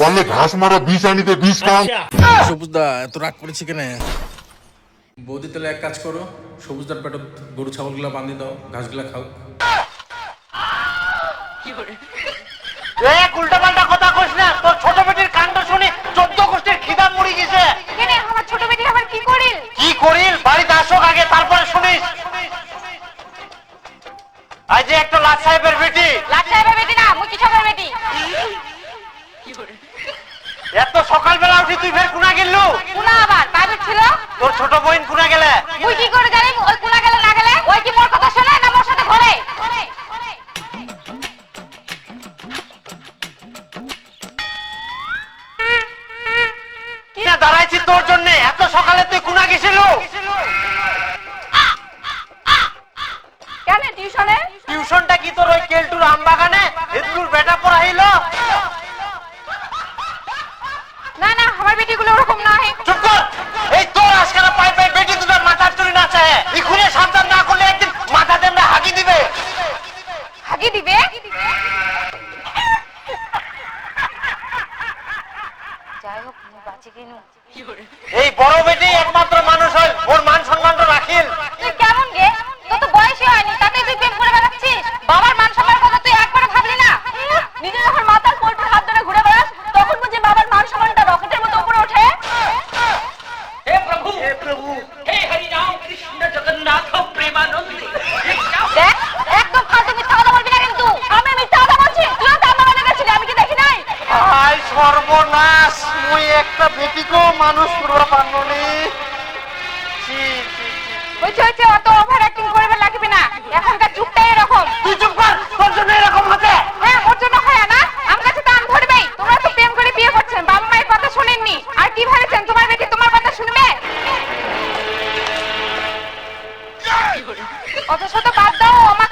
পারলে ঘাস মারা বিষ আনিতে বিষ খান সবুজদা এত রাগ করেছি কেন? বৌদি তাহলে এক কাজ করো সবুজদার পেটে গরু ছাগলগুলো বান্ধি দাও ঘাসগুলা খাও। উল্টা পাল্টা কথা কইস না তোর ছোট বেটির কাণ্ড শুনি চোদ্দ গোষ্ঠীর খিদা মরি গেছে। কেন আমার ছোট বেটি আবার কি করিল? কি করিল? বাড়িতে আসুক আগে তারপরে শুনিস। আজ যে একটা লাট সাহেবের বেটি। লাট সাহেবের বেটি না মুচি সাহেবের বেটি। সকালবেলা উঠি তুই ফের কুনা গেলু? কুনা আবার? প্রাইভেট ছিল? তোর ছোট বোন কুনা গেলে? মুই কি করে জানি ওই কুনা গেলে না গেলে? ওই কি মোর কথা শোনে না মোর সাথে ঘরে? কি না দাঁড়াইছি তোর জন্য? এত সকালে তুই কুনা গেছিল? কেন টিউশনে? টিউশনটা কি তোর ওই কেলটুর আম বাগানে এদুর বেটা পড়াইল না না আমার বেটিগুলো ওরকম না হে চুপ কর! এই তোর আজকাল পাই পাই বেটি দুটো মাথার চুরি না চায় ইখুনে সাবধান না করলে একদিন মাথা দেমরা হাগি দিবে। হাগি দিবে? যাই হোক বাঁচি কিনু। এই বড় বেটি একমাত্র আই সর্বনাশ। মুই একটা বেটিকেও মানুষ করবা পারলি ছি ছি, ছি। হয়েছে হয়েছে অত ওভার অ্যাক্টিং করবে লাগবে না। এখনকার যুগটাই এরকম। তুই চুপ কর তোর জন্য এরকম হতে। হ্যাঁ ওর জন্য হয় না। আমার কাছে দাম ধরবেই। তোমরা তো প্রেম করে বিয়ে করছেন। বাবা মায়ের কথা শুনেননি। আর কি ভেবেছেন? তোমার বেটি তোমার কথা শুনবে? অত শত বাদ দাও আমার